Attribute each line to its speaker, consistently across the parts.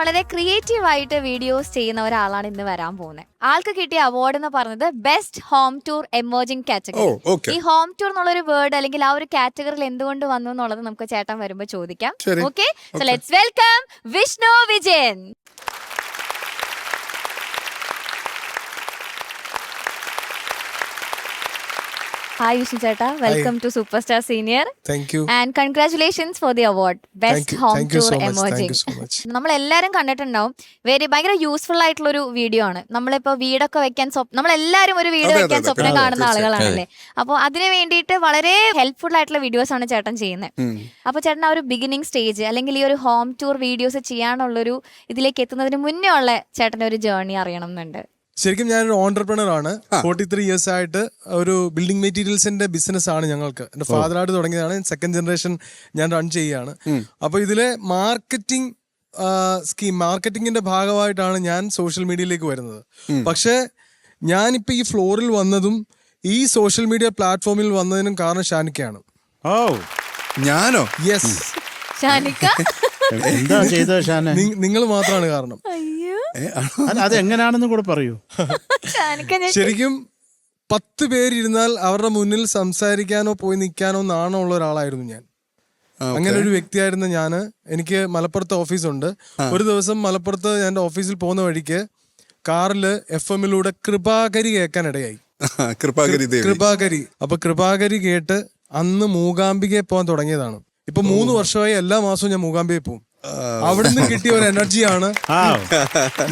Speaker 1: വളരെ ക്രിയേറ്റീവ് ആയിട്ട് വീഡിയോസ് ചെയ്യുന്ന ഒരാളാണ് ഇന്ന് വരാൻ പോകുന്നത്. ആൾക്ക് കിട്ടിയ അവാർഡ് എന്ന് പറഞ്ഞത് best home tour
Speaker 2: emerging
Speaker 1: category ഈ ഹോം ടൂർ എന്നുള്ള ഒരു വേർഡ് അല്ലെങ്കിൽ ആ ഒരു കാറ്റഗറിയിൽ എന്തുകൊണ്ട് വന്നു എന്നുള്ളത് നമുക്ക് ചേട്ടൻ വരുമ്പോ ചോദിക്കാം. Okay so let's welcome Vishnu Vijayan. Hi Vishnu ചേട്ടാ. Welcome to super star senior and congratulations for the award best home tour
Speaker 3: much.
Speaker 1: നമ്മൾ എല്ലാവരും കണ്ടിട്ടുണ്ടാവും. വെരി ഭയങ്കര യൂസ്ഫുൾ ആയിട്ടുള്ള ഒരു വീഡിയോ ആണ്. നമ്മളിപ്പോ വീടൊക്കെ വെക്കാൻ സ്വപ്നം നമ്മളെല്ലാവരും ഒരു വീട് വെക്കാൻ സ്വപ്നം കാണുന്ന ആളുകളാണല്ലേ? അപ്പോൾ അതിനു വേണ്ടിയിട്ട് വളരെ ഹെൽപ്ഫുൾ ആയിട്ടുള്ള വീഡിയോസ് ആണ് ചേട്ടൻ ചെയ്യുന്നത് അപ്പോൾ ചേട്ടൻ ആ ഒരു ബിഗിനിങ് സ്റ്റേജ് അല്ലെങ്കിൽ ഈ ഒരു ഹോം ടൂർ വീഡിയോസ് ചെയ്യാനുള്ളൊരു ഇതിലേക്ക് എത്തുന്നതിന് മുന്നേ ഉള്ള ചേട്ടന്റെ ഒരു ജേർണി അറിയണം എന്നുണ്ട്.
Speaker 3: ശരിക്കും ഞാനൊരു ഓണ്ടർപ്രണർ ആണ്. ഫോർട്ടി ത്രീ ഇയേഴ്സ് ആയിട്ട് ഒരു ബിൽഡിംഗ് മെറ്റീരിയൽസിന്റെ ബിസിനസ് ആണ് ഞങ്ങൾക്ക്. എന്റെ ഫാദറായിട്ട് തുടങ്ങിയതാണ്. സെക്കൻഡ് ജനറേഷൻ ഞാൻ റൺ ചെയ്യുകയാണ് അപ്പൊ ഇതിലെ മാർക്കറ്റിംഗ് സ്കീം മാർക്കറ്റിംഗിന്റെ ഭാഗമായിട്ടാണ് ഞാൻ സോഷ്യൽ മീഡിയയിലേക്ക് വരുന്നത്. പക്ഷേ ഞാനിപ്പോ ഈ ഫ്ലോറിൽ വന്നതും ഈ സോഷ്യൽ മീഡിയ പ്ലാറ്റ്ഫോമിൽ വന്നതിനും കാരണം ഷാനിക്കയാണ്.
Speaker 4: ഓ
Speaker 2: ഞാനോ?
Speaker 3: യെസ്
Speaker 1: ഷാനിക്ക?
Speaker 4: എന്താ ചെയ്തോ ഷാനെ?
Speaker 3: നിങ്ങൾ മാത്രമാണ് കാരണം.
Speaker 4: അത് എങ്ങനെയാണെന്ന് കൂടെ പറയൂ.
Speaker 3: ശരിക്കും പത്ത് പേരിരുന്നാൽ അവരുടെ മുന്നിൽ സംസാരിക്കാനോ പോയി നിൽക്കാനോ നാണോ ഉള്ള ഒരാളായിരുന്നു ഞാൻ. അങ്ങനെ ഒരു വ്യക്തിയായിരുന്നു ഞാൻ എനിക്ക് മലപ്പുറത്ത് ഓഫീസുണ്ട്. ഒരു ദിവസം മലപ്പുറത്ത് ഞാൻ ഓഫീസിൽ പോകുന്ന വഴിക്ക് കാറിൽ എഫ് എമ്മിലൂടെ കൃപാകരി കേൾക്കാനിടയായി.
Speaker 2: കൃപാകരി ദേവി.
Speaker 3: കൃപാകരി. അപ്പൊ കൃപാകരി കേട്ട് അന്ന് മൂകാംബികയെ പോകാൻ തുടങ്ങിയതാണ്. ഇപ്പൊ മൂന്ന് വർഷമായി എല്ലാ മാസവും ഞാൻ മൂകാംബികയെ പോകും. അവിടുന്ന് കിട്ടിയ ഒരു എനർജിയാണ്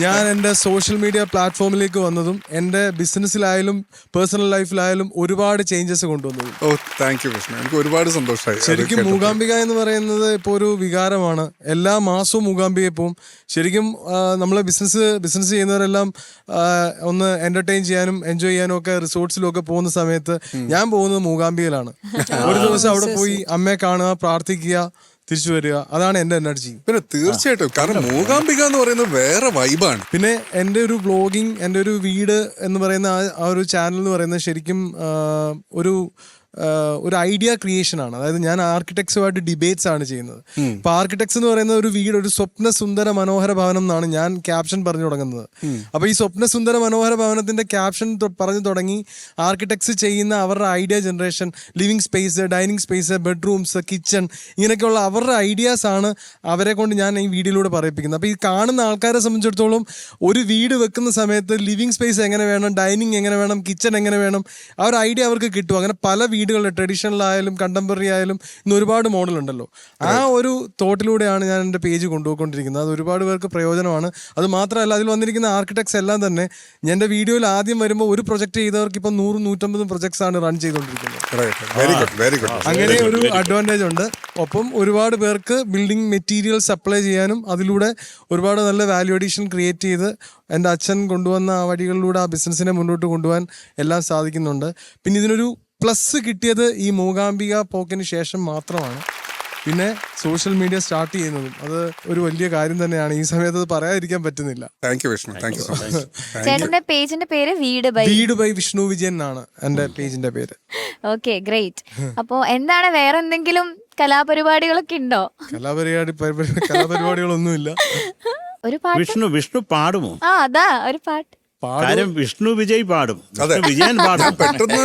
Speaker 3: ഞാൻ എന്റെ സോഷ്യൽ മീഡിയ പ്ലാറ്റ്ഫോമിലേക്ക് വന്നതും എന്റെ ബിസിനസ്സിലായാലും പേഴ്സണൽ ലൈഫിലായാലും ഒരുപാട് ചേഞ്ചസ് കൊണ്ടുവന്നതും.
Speaker 2: ഓ താങ്ക് യു കൃഷ്ണ. എനിക്ക് ഒരുപാട് സന്തോഷമായി
Speaker 3: ശരിക്കും. മൂകാംബിക എന്ന് പറയുന്നത് ഇപ്പോൾ ഒരു വികാരമാണ്. എല്ലാ മാസവും മൂകാംബിക പോവും ശരിക്കും നമ്മളെ ബിസിനസ് ബിസിനസ് ചെയ്യുന്നവരെല്ലാം ഒന്ന് എന്റർടൈൻ ചെയ്യാനും എൻജോയ് ചെയ്യാനും ഒക്കെ റിസോർട്സിലും ഒക്കെ പോകുന്ന സമയത്ത് ഞാൻ പോകുന്നത് മൂകാംബികയിലാണ്. ഒരു ദിവസം അവിടെ പോയി അമ്മയെ കാണുക പ്രാർത്ഥിക്കുക തിരിച്ചു വരിക. അതാണ് എന്റെ എനർജി
Speaker 2: പിന്നെ തീർച്ചയായിട്ടും. കാരണം മൂകാംബിക എന്ന് പറയുന്നത് വേറെ വൈബാണ്
Speaker 3: പിന്നെ എന്റെ ഒരു ബ്ലോഗിങ് എന്റെ ഒരു വീട് എന്ന് പറയുന്ന ആ- ഒരു ചാനൽ എന്ന് പറയുന്നത് ശരിക്കും ഒരു ഒരു ഐഡിയ ക്രിയേഷൻ ആണ്. അതായത് ഞാൻ ആർക്കിടെക്ട്സുമായിട്ട് ഡിബേറ്റ്സ് ആണ് ചെയ്യുന്നത്. ഇപ്പൊ ആർക്കിടെക്ട്സ് എന്ന് പറയുന്ന ഒരു വീട് ഒരു സ്വപ്ന സുന്ദര മനോഹര ഭവനം എന്നാണ് ഞാൻ ക്യാപ്ഷൻ പറഞ്ഞു തുടങ്ങുന്നത്. അപ്പൊ ഈ സ്വപ്ന സുന്ദര മനോഹര ഭവനത്തിന്റെ ക്യാപ്ഷൻ പറഞ്ഞു തുടങ്ങി ആർക്കിടെക്ട്സ് ചെയ്യുന്ന അവരുടെ idea generation living space dining space bedrooms kitchen ഇങ്ങനെയൊക്കെയുള്ള അവരുടെ ഐഡിയാസ് ആണ് അവരെ കൊണ്ട് ഞാൻ ഈ വീഡിയോയിലൂടെ പറയിപ്പിക്കുന്നത്. അപ്പൊ ഈ കാണുന്ന ആൾക്കാരെ സംബന്ധിച്ചിടത്തോളം ഒരു വീട് വെക്കുന്ന സമയത്ത് ലിവിങ് സ്പേസ് എങ്ങനെ വേണം ഡൈനിങ് എങ്ങനെ വേണം കിച്ചൺ എങ്ങനെ വേണം ആ ഒരു ഐഡിയ അവർക്ക് കിട്ടും. അങ്ങനെ പല വീടുകളിൽ ട്രഡീഷണൽ ആയാലും കണ്ടംപററി ആയാലും ഇന്ന് ഒരുപാട് മോഡൽ ഉണ്ടല്ലോ. ആ ഒരു തോട്ടിലൂടെയാണ് ഞാൻ എന്റെ പേജ് കൊണ്ടുപോയിക്കൊണ്ടിരിക്കുന്നത്. അത് ഒരുപാട് പേർക്ക് പ്രയോജനമാണ്. അത് മാത്രമല്ല അതിൽ വന്നിരിക്കുന്ന ആർക്കിടെക്ട്സ് എല്ലാം തന്നെ എന്റെ വീഡിയോയിൽ ആദ്യം വരുമ്പോൾ ഒരു പ്രൊജക്ട് ചെയ്തവർക്ക് ഇപ്പം നൂറും നൂറ്റമ്പതും പ്രൊജക്ട്സ് ആണ് റൺ ചെയ്തുകൊണ്ടിരിക്കുന്നത്. അങ്ങനെ ഒരു അഡ്വാന്റേജ് ഉണ്ട്. ഒപ്പം ഒരുപാട് പേർക്ക് ബിൽഡിംഗ് മെറ്റീരിയൽ സപ്ലൈ ചെയ്യാനും അതിലൂടെ ഒരുപാട് നല്ല വാല്യൂ അഡീഷൻ ക്രിയേറ്റ് ചെയ്ത് എന്റെ അച്ഛൻ കൊണ്ടുവന്ന ആ വഴികളിലൂടെ ആ ബിസിനസ്സിനെ മുന്നോട്ട് കൊണ്ടുപോകാൻ എല്ലാം സാധിക്കുന്നുണ്ട്. പിന്നെ ഇതിനൊരു പ്ലസ് കിട്ടിയത് ഈ മൂകാംബിക പോക്കിന് ശേഷം മാത്രമാണ്. പിന്നെ സോഷ്യൽ മീഡിയ സ്റ്റാർട്ട് ചെയ്യുന്നതും. അത് ഒരു വലിയ കാര്യം തന്നെയാണ്. ഈ സമയത്ത് അത് പറയാതിരിക്കാൻ പറ്റുന്നില്ല.
Speaker 2: Thank you Vishnu thank you
Speaker 1: ചേട്ടന്റെ പേജിന്റെ പേര് വീട് ബൈ.
Speaker 3: വീട് ബൈ വിഷ്ണു വിജയൻ എന്നാണ് എന്റെ പേജിന്റെ പേര്.
Speaker 1: ഓക്കെ ഗ്രേറ്റ് അപ്പോ എന്താണ് വേറെ എന്തെങ്കിലും കലാപരിപാടികളൊക്കെ ഉണ്ടോ?
Speaker 3: കലാപരിപാടി പരിപാടി- കലാപരിപാടികളൊന്നുമില്ല.
Speaker 1: ഒരു പാട്ട്?
Speaker 4: വിഷ്ണു വിഷ്ണു പാടുമോ?
Speaker 1: ആ അതാ ഒരു പാട്ട്.
Speaker 3: പാടും
Speaker 4: കാര്യം വിഷ്ണു വിജയ് പാടും. വിഷ്ണു വിജയൻ പാടും.
Speaker 2: പെട്ടെന്ന്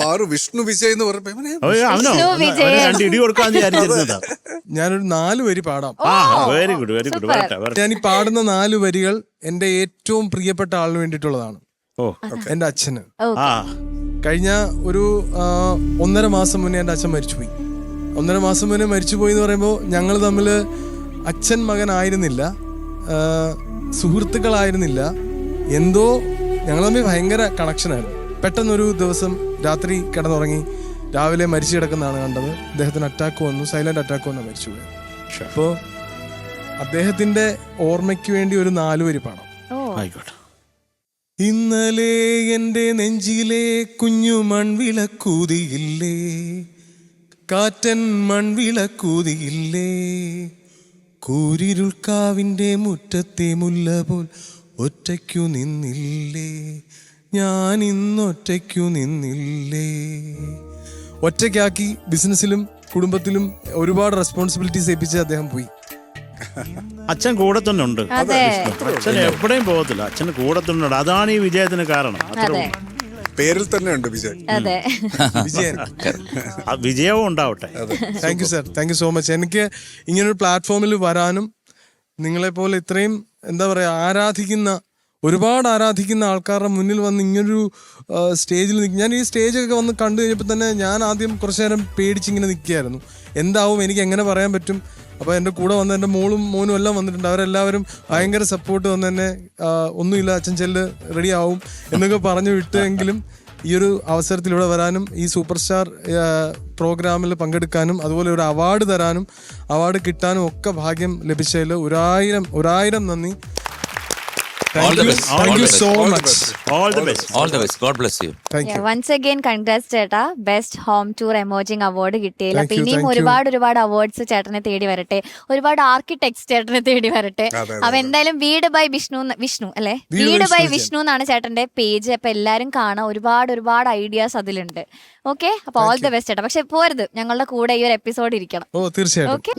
Speaker 2: പാറു വിഷ്ണു വിജയ് എന്ന്.
Speaker 4: രണ്ട് ഇടി കൊടുക്കാന്ന് വിചാരിച്ചിരുന്നത്.
Speaker 3: ഞാനൊരു നാല് വരി പാടാം.
Speaker 4: വെരി ഗുഡ് വെരി ഗുഡ്
Speaker 3: ഞാൻ ഈ പാടുന്ന നാല് വരികൾ എന്റെ ഏറ്റവും പ്രിയപ്പെട്ട ആളിന് വേണ്ടിയിട്ടുള്ളതാണ്.
Speaker 4: എന്റെ
Speaker 3: എന്റെ അച്ഛന്. കഴിഞ്ഞ ഒരു ഒന്നര മാസം മുന്നേ എന്റെ അച്ഛൻ മരിച്ചുപോയി. ഒന്നര മാസം മുന്നേ മരിച്ചുപോയി എന്ന് പറയുമ്പോൾ ഞങ്ങൾ തമ്മിൽ അച്ഛൻ മകനായിരുന്നില്ല ആയിരുന്നില്ല സുഹൃത്തുക്കളായിരുന്നില്ല എന്തോ ഞങ്ങൾ തമ്മിൽ ഭയങ്കര കണക്ഷനായിരുന്നു പെട്ടെന്നൊരു ദിവസം രാത്രി കിടന്നുറങ്ങി രാവിലെ മരിച്ചു കിടക്കുന്നതാണ് കണ്ടത്. അദ്ദേഹത്തിന് അറ്റാക്ക് വന്നു സൈലന്റ് അറ്റാക്ക് വന്നു മരിച്ചു അപ്പോൾ അദ്ദേഹത്തിന്റെ ഓർമ്മയ്ക്ക് വേണ്ടി ഒരു നാലുവരി പാടാം
Speaker 1: ഓ.
Speaker 4: ആയിക്കോട്ടെ.
Speaker 3: ഇന്നലെ എന്റെ നെഞ്ചിലെ കുഞ്ഞു മൺവിളക്കൂതിയില്ലേ കാറ്റൻ മൺവിളക്കൂതിയില്ലേ കൂരിരുൾക്കാവിന്റെ മുറ്റത്തെ മുല്ല പോൽ ഒറ്റയ്ക്കു നിന്നില്ലേ? ഞാൻ ഇന്നൊറ്റയ്ക്കു നിന്നില്ലേ? ഒറ്റയ്ക്കാക്കി ബിസിനസ്സിലും കുടുംബത്തിലും ഒരുപാട് റെസ്പോൺസിബിലിറ്റീസ് ഏൽപ്പിച്ച് അദ്ദേഹം പോയി.
Speaker 4: അച്ഛൻ കൂടെ തന്നെ ഉണ്ട്. അച്ഛൻ എവിടെയും പോകത്തില്ല. അച്ഛന് കൂടെ തന്നെ ഉണ്ട്. അതാണ് ഈ വിജയത്തിന് കാരണം.
Speaker 2: പേരിൽ തന്നെ ഉണ്ട് വിജയ്.
Speaker 1: അതെ.
Speaker 3: വിജയൻ.
Speaker 4: വിജയവും ഉണ്ടാവട്ടെ.
Speaker 3: Thank you sir thank you so much എനിക്ക് ഇങ്ങനൊരു പ്ലാറ്റ്ഫോമിൽ വരാനും നിങ്ങളെപ്പോലെ ഇത്രയും എന്താ പറയുക ആരാധിക്കുന്ന ഒരുപാട് ആരാധിക്കുന്ന ആൾക്കാരുടെ മുന്നിൽ വന്ന് ഇങ്ങനൊരു സ്റ്റേജിൽ നിൽക്കും ഞാൻ ഈ സ്റ്റേജൊക്കെ വന്ന് കണ്ടു കഴിഞ്ഞപ്പോൾ തന്നെ ഞാൻ ആദ്യം കുറച്ച് നേരം പേടിച്ചിങ്ങനെ നിൽക്കുകയായിരുന്നു എന്താവും എനിക്ക് എങ്ങനെ പറയാൻ പറ്റും? അപ്പോൾ എന്റെ കൂടെ വന്ന എന്റെ മോളും മോനും എല്ലാം വന്നിട്ടുണ്ട്. അവരെല്ലാവരും ഭയങ്കര സപ്പോർട്ട് വന്ന് തന്നെ ഒന്നുമില്ല അച്ഛൻ ചെല്ല് റെഡി ആവും എന്നൊക്കെ പറഞ്ഞു വിട്ടെങ്കിലും ഈ ഒരു അവസരത്തിൽ ഇവിടെ വരാനും ഈ സൂപ്പർ സ്റ്റാർ പ്രോഗ്രാമിൽ പങ്കെടുക്കാനും അതുപോലെ ഒരു അവാർഡ് തരാനും അവാർഡ് കിട്ടാനും ഒക്കെ ഭാഗ്യം ലഭിച്ചതിൽ ഒരായിരം ഒരായിരം നന്ദി.
Speaker 5: All the best. All
Speaker 3: you
Speaker 5: the best.
Speaker 3: So
Speaker 2: All the
Speaker 3: much
Speaker 2: best.
Speaker 4: All the best
Speaker 5: All the best. God bless you.
Speaker 3: Thank you.
Speaker 1: Once again congrats ചേട്ടാ. Best home tour emerging award കിട്ടിയില്ല.
Speaker 3: Thank
Speaker 1: അപ്പൊ
Speaker 3: you,
Speaker 1: ഇനിയും
Speaker 3: thank you.
Speaker 1: ഒരുപാട് ഒരുപാട് awards ചേട്ടനെ തേടി വരട്ടെ. ഒരുപാട് ആർക്കിടെക്ട്സ് ചേട്ടനെ തേടി വരട്ടെ.
Speaker 2: അതെ, അതെ,
Speaker 1: അപ്പൊ എന്തായാലും വീട് ബൈ വിഷ്ണു വിഷ്ണു അല്ലെ?
Speaker 3: വീട്
Speaker 1: വീട് ബൈ
Speaker 3: വിഷ്ണു
Speaker 1: വിഷ്ണു എന്നാണ് ചേട്ടന്റെ പേജ് അപ്പൊ എല്ലാരും കാണാം ഒരുപാട് ഒരുപാട് ഐഡിയാസ് അതിലുണ്ട്. ഓക്കെ അപ്പൊ ഓൾ ദ ബെസ്റ്റ് ചേട്ടാ. പക്ഷെ പോരുത്. ഞങ്ങളുടെ കൂടെ ഈ ഒരു എപ്പിസോഡ് ഇരിക്കണം.
Speaker 3: ഓ തീർച്ചയായിട്ടും.
Speaker 1: ഓക്കെ